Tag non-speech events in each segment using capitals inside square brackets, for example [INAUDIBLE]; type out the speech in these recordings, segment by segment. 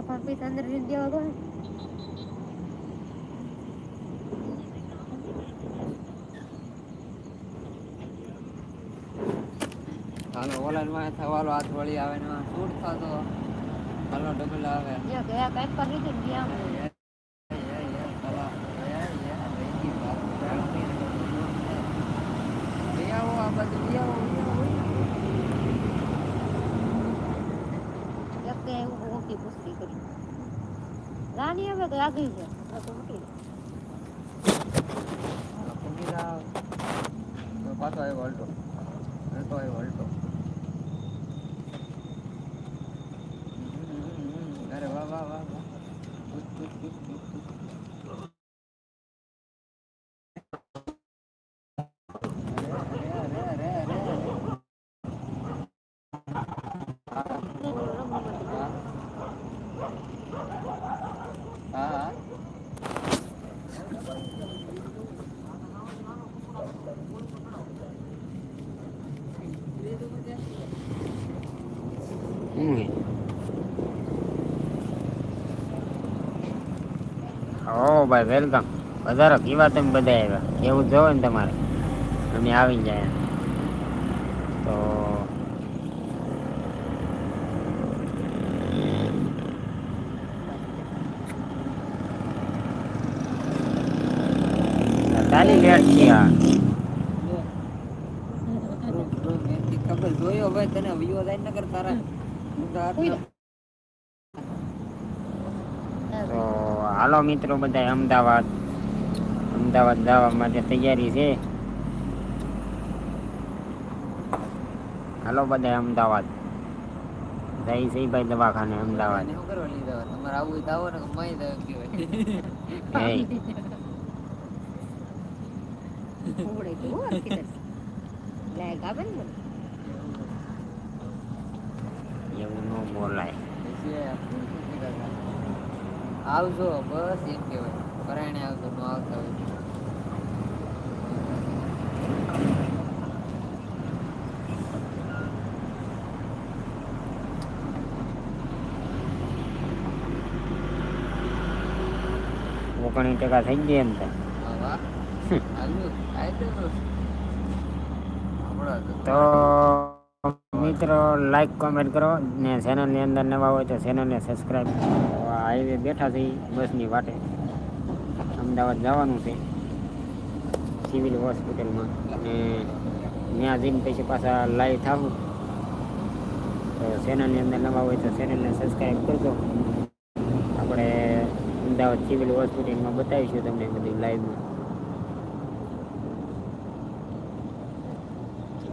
તોફાન પૈસા અંદર દેવા તો હાલો ઓલા માં થવાલો હાથ વળી આવે ને શૂટ થતો હાલો ડબલ આવે ગયા કઈ પર રીતે ગયા એક કે એવું મોટી પુસ્તી કરી રાની હવે તો આગળ છે આ તો મોટી પાછો આવ્યો અલ્ટો અલ્ટો આવ્યો અલ્ટો અરે વાહ વાહ વાહ વાહ હા ઓ ભાઈ વેલકમ વધારો કેવા તમે બધા આવ્યા. એવું જોવે ને તમારે. અમે આવી જાય તો ખબર જોયો ભાઈ, તને વિયો જાય નગર તારા કોઈ તો હાલો મિત્રો બધા અમદાવાદ. અમદાવાદ જવા માટે તૈયારી છે. હાલો બધા અમદાવાદ. જઈ છે ભાઈ દવાખાને અમદાવાદ. [LAUGHS] [LAUGHS] એવું ન બોલાય. આવજો બસ એમ કહેવાય. પરાયણે આવજો ન આવતા હોય ઓગણીસ ટકા થઈ ગયા એમ હમણાં તો મિત્રો લાઈક કોમેન્ટ કરો. ને ચેનલની અંદર નવા હોય તો ચેનલને સબસ્ક્રાઈબ હાઈવે બેઠા છે બસની વાટે. અમદાવાદ જવાનું છે. સિવિલ હોસ્પિટલમાં ને ત્યાં જઈને પછી પાછા લાઈવ થવું તો ચેનલની અંદર નવા હોય તો ચેનલને સબસ્ક્રાઈબ કરજો. આપણે અમદાવાદ સિવિલ હોસ્પિટલમાં બતાવીશું તમને બધી લાઈવમાં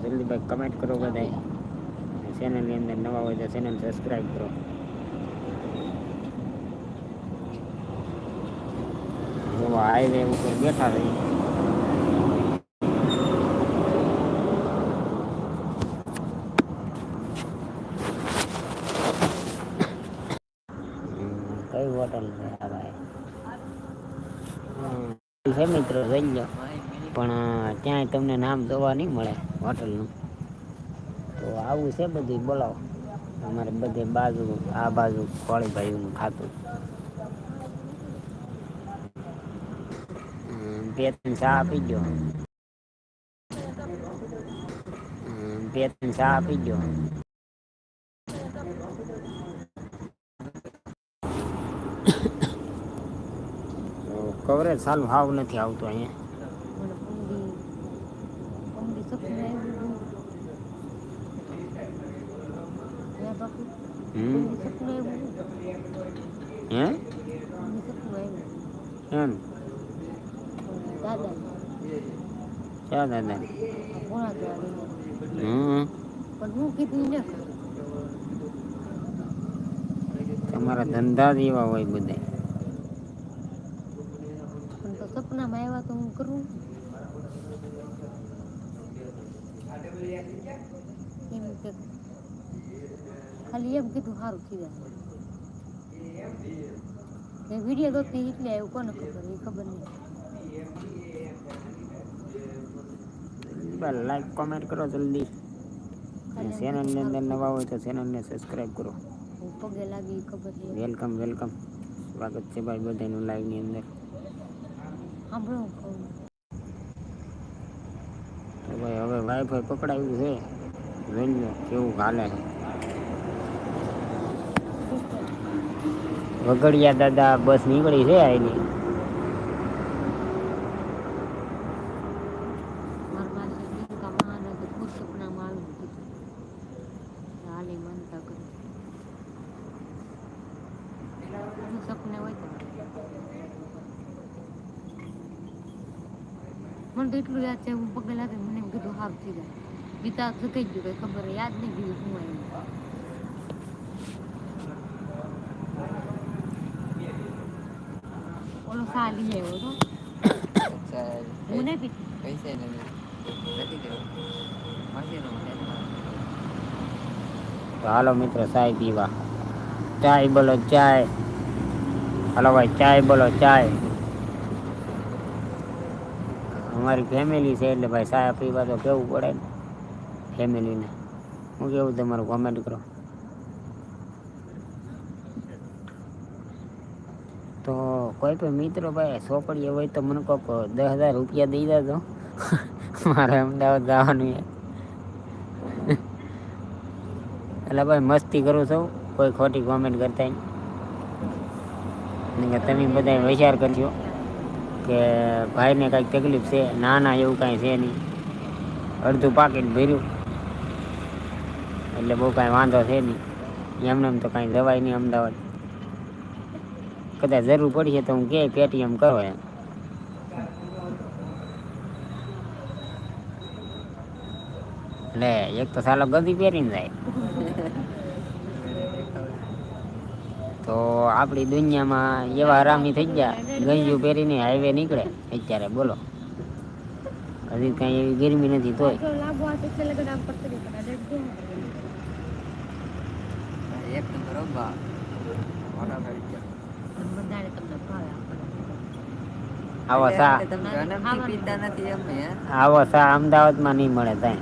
જલ્દી ભાઈ કમેન્ટ કરો બધા ચેનલની અંદર નવા હોય તો ચેનલ સબસ્ક્રાઈબ કરો જો હાઈવે ઉપર બેઠા રહી કઈ હોટલ છે આ ભાઈ હમ, છે મિત્રો જઈ લો માહી મિની પણ અ, ક્યાંય તમને નામ જોવા નહીં મળે હોટલનું તો આવું છે બધું બોલાવો અમારે બધે બાજુ આ બાજુ કોળીભાઈનું ખાતું હમ, બે ત્રણ ચા આપી ગયો બે ત્રણ ચા આપી ગયો કવરેજ સારું હાવ નથી આવતું અહીંયા મને પંડી પંડી સપનું આવ્યું હે? એમ? ક્યાં દાદા? હમ. તમારા ધંધા જ એવા હોય બધા. સપનામાં આવ્યા તો હું કરું એમ કે ખાલી એમ કીધું સારું થઈ જાય એ વીડિયો દોતી એટલે આવ્યું કોને ખબર એ ખબર નહીં લાઈક કોમેન્ટ કરો જલ્દી ખાલી એમ ચેનલની કીધું અંદર સારું નવા હોય તો ચેનલને સબસ્ક્રાઈબ કરો થઈ હું પગે લાગી ઈ ખબર છે વેલકમ વેલકમ સ્વાગત છે ભાઈ બધાનું લાઈવની અંદર સાંભળો હું કહું તો ભાઈ હવે વાઈફાઈ પકડાયું છે જોઈ લો કેવું હાલે છે વગડિયા દાદા બસ નીકળી છે એની કીધું મને તો એટલું યાદ છે, હું પગે લાગે મને એમ કીધું હાફ થઈ જાય. ગીતા થઈ ગયું, કઈ ખબર, યાદ નહીં ગયું હું આવ્યું સા લઈ આવ્યો અચ્છા હું નહીં પૈસા નથી તો હાલો મિત્રો, ચાય પીવા. ચાય બોલો, ચાય. હાલો ભાઈ, ચાય બોલો, ચાય. અમારી ફેમિલી છે એટલે ભાઈ, ચાય પીવા તો કેવું પડે ને? ફેમિલીને હું કેવું તમારું કોમેન્ટ કરો? તો કોઈ પણ મિત્રો ભાઈ સોપડીએ હોય તો મને કોક દસ હજાર રૂપિયા દઈ દેજો. મારે અમદાવાદ જવાનું છે. એટલે ભાઈ, મસ્તી કરું છું. કોઈ ખોટી કોમેન્ટ કરતા નહીં. કે તમે બધા વિચાર કરજો કે ભાઈને કાંઈક તકલીફ છે ના ના એવું કાંઈ છે નહીં. અડધું પાકીટ ભર્યું. એટલે બહુ કાંઈ વાંધો છે નહીં. એમને એમ તો કાંઈ જવાય નહીં અમદાવાદ. કદાચ જરૂર પડશે તો હું કે પેટીએમ કરો એમ. લે એક તો સાલો ગદી પહેરીને જાય. તો આપણી દુનિયામાં એવા હરામી થઈ ગયા ગંજુ પહેરીને હાઈવે નીકળે. અત્યારે બોલો. હજી કાંઈ એવી ગરમી નથી તોય. એક નંબર બધાને તમને ભાવે આવો સા. એટલે તમે જન્મથી પીતા નથી એમ આવો સા અમદાવાદમાં નહીં મળે ત્યાં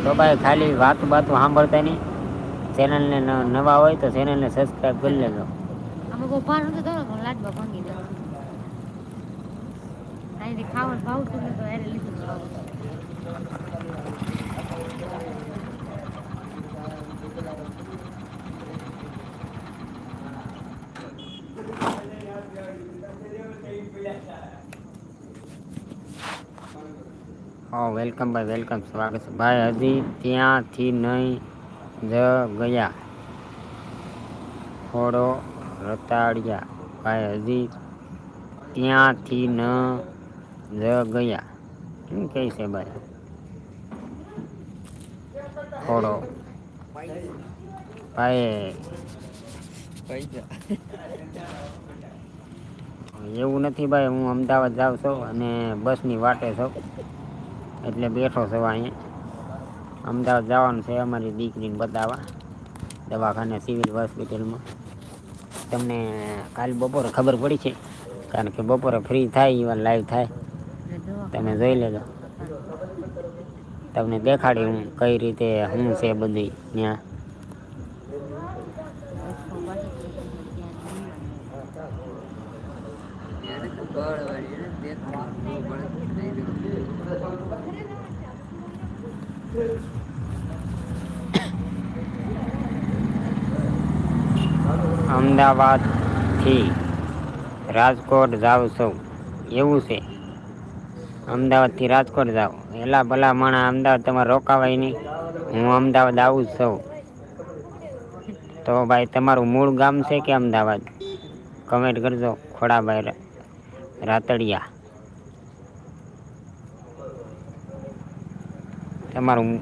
તો ભાઈ ખાલી વાતું બાતું સાંભળતા નહીં. ચેનલને ન- નવા હોય તો ચેનલને સબસ્ક્રાઇબ કરી લેજો. અમે કોઈ ભાર નથી થયો લાડવા ભાંગી દે ખાવાનું ભાવતું તો એને લીધું જ ખાવું હા વેલકમ ભાઈ વેલકમ સ્વાગત છે ભાઈ હજી ત્યાંથી નહીં જ ગયા થોડો રતાડ્યા ભાઈ હજી ત્યાંથી ન જ ગયા શું કહે છે ભાઈ થોડો ભાઈ. એવું નથી ભાઈ, હું અમદાવાદ જાઉં છું અને બસની વાટે છું. એટલે બેઠો છું અહીંયા. અમદાવાદ જવાનું છે અમારી દીકરીને બતાવવા, દવાખાને, સિવિલ હોસ્પિટલમાં. તમને કાલ બપોરે ખબર પડી છે, કારણ કે બપોરે ફ્રી થાય એવા લાઈવ થાય. તમે જોઈ લેજો. તમને દેખાડી હું કઈ રીતે શું છે બધી ત્યાં. અમદાવાદથી રાજકોટ જાઉં છું એવું છે અમદાવાદથી રાજકોટ જાઓ. એલા ભલા માણા અમદાવાદ તમારે રોકાવાય નહીં. હું અમદાવાદ આવું જ છું. તો ભાઈ, તમારું મૂળ ગામ છે કે અમદાવાદ? કમેન્ટ કરજો, ખોડાભાઈ રાતડિયા. તમારું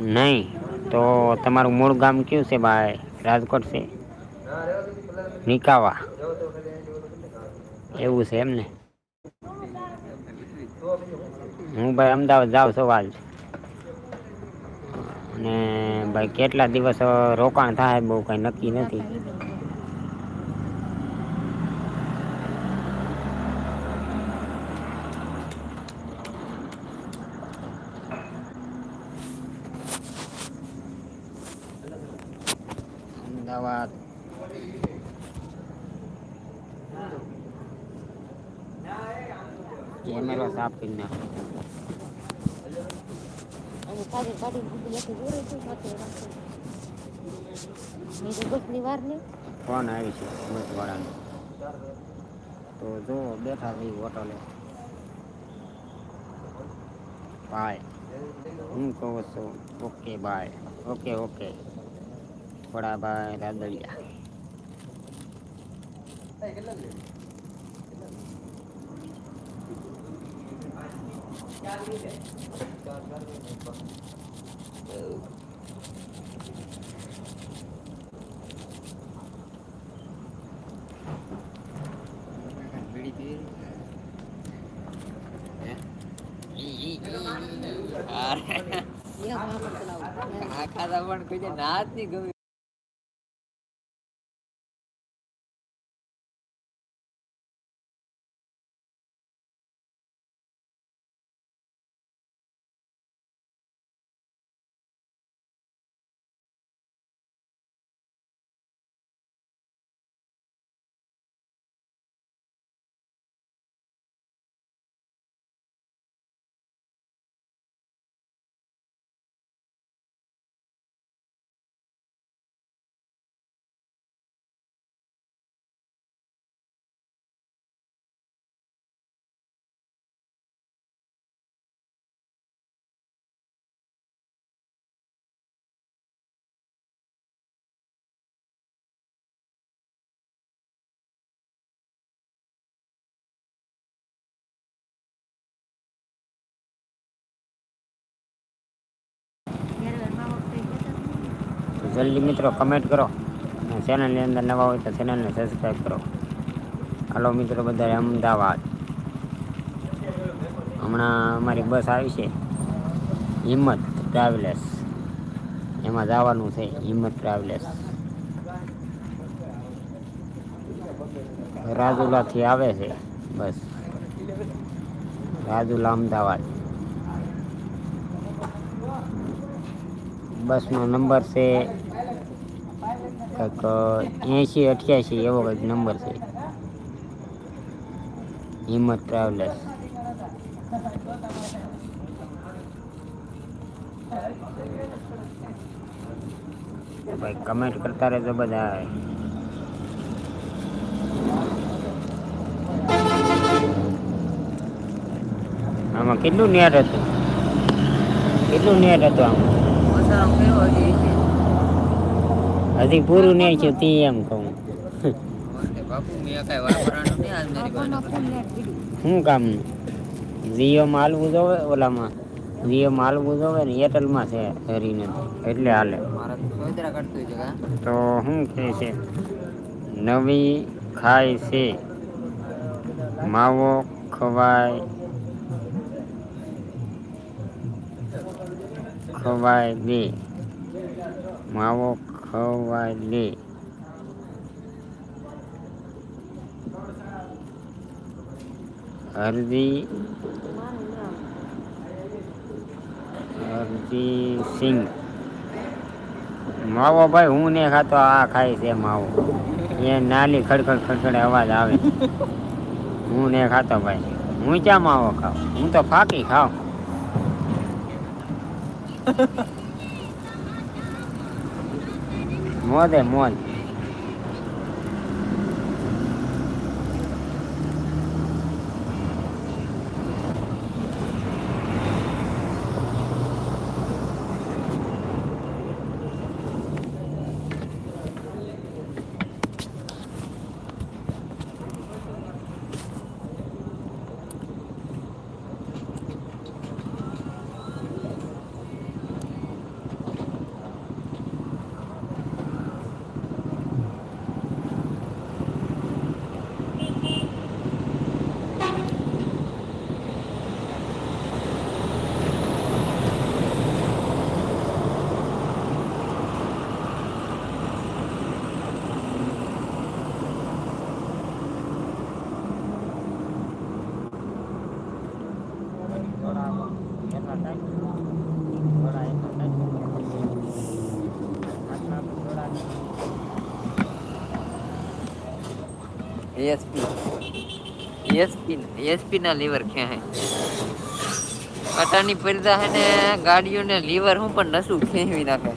નહીં, તો તમારું મૂળ ગામ કયું છે ભાઈ? રાજકોટ છે? નિકાવા. એવું છે એમ ને? હું ભાઈ અમદાવાદ જાઉં સવાલ અને ભાઈ કેટલા દિવસ રોકાણ થાય બહુ કંઈ નક્કી નથી. અમદાવાદ. કેમેરો સાફ કરી નાખો છે ફોન આવી છે બસવાળાનો તો જો બેઠા થઈ હોટલે બાય હું કહું છું ઓકે બાય ઓકે ઓકે થોડા ભાઈ રાદડિયા પણ કોઈ નાત ના જ નહીં ગમી. જલ્દી મિત્રો કમેન્ટ કરો અને ચેનલની અંદર નવા હોય તો ચેનલને સબસ્ક્રાઈબ કરો. હાલો મિત્રો બધા અમદાવાદ. હમણાં અમારી બસ આવી છે, હિંમત ટ્રાવેલર્સ. એમાં જવાનું છે, હિંમત ટ્રાવેલર્સ. રાજુલાથી આવે છે, બસ. રાજુલા, અમદાવાદ. બસનો નંબર છે કંઈક એંશી અઠ્યાસી એવો કંઈક નંબર છે. હિંમત ટ્રાવેલર્સ ભાઈ કમેન્ટ કરતા રહેજો બધા. આમાં કેટલું નેટ હતું? કેટલું નેટ હતું આમાં? હજી છે? હજી પૂરું નહીં છે તે એમ કહું. ઓકે, બાપુ મેં કાંઈ વાપરવાનું નહીં આજ મારી ફોનમાં પાસે. ફૂલ નેટ પીડ્યું શું કામ? જીઓમાં હાલવું જોવે ઓલામાં. જીઓમાં હાલવું જોવે ને એરટેલમાં છે હરી નથી એટલે હાલે. મારા તો સોયદરા કાઢતું હોય છે કાં? તો શું કહે છે? નવી ખાય છે. માવો ખવાય. ખવાય દે માવો દે હરદી હરજી સિંહ માવો ભાઈ હું ને ખાતો આ ખાય છે માવો. એ નાલી ખડખડ ખડખડ અવાજ આવે. હું ને ખાતો ભાઈ. હું ક્યાં માવો ખાવ? હું તો ફાકી ખાવ. મોજે મોજ એસપી એસપી એસપી ના લીવર હે? અટાની પડદા હે ને ગાડીઓને લીવર હું પણ નસું ખેંચવી નાખે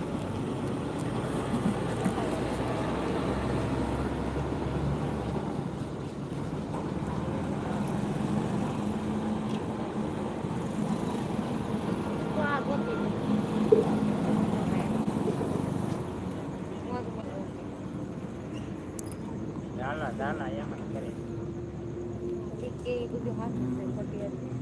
તો આ ગોતી લે. ચાલા ચાલા એમ જ કરે ઈ કે ઈ બધું હાથું છે, ખોટી હતી.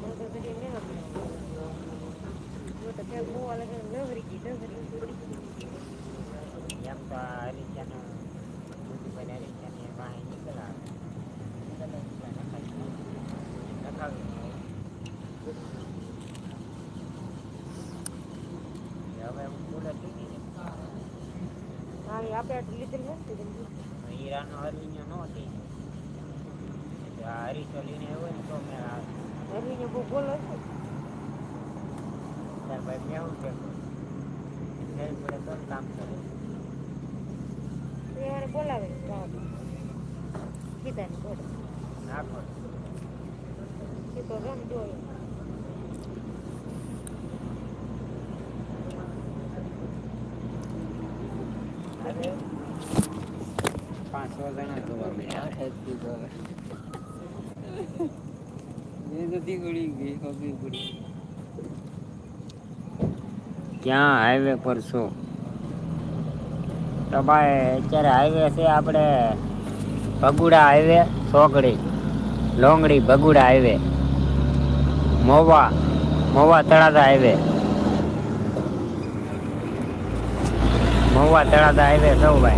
તો તો પછી લેવા જ નહીં. જો તો ક્યાંક મોવા લગે ને લવરી ગઈ, લવરી ગઈ. એમ તો આ હરીચાનો બુદ્ધિભાઈ હરીચાની વાહી નીકળ્યા લીધી હા, આપણે આટલી નથી. હીરાનો હરવીનો નો હતી આ હરીચો લઈને આવ્યો ને તો મેં હરવીને બહુ બોલો છે. તાર ભાઈ કેવું છે પડે તો કામ કરે તો બોલાવે કીધા ને બોલે. નાખો તો રમ જોઈએ. પાંચ છ જણા જોવા [LAUGHS] ક્યાં હાઈવે પર છો? તો ભાઈ અત્યારે હાઈવે છે આપણે Bhaguda highway Sogadi. Longadi Bhaguda highway. Mova Mova Talaja highway. Mova Talaja highway સૌ ભાઈ.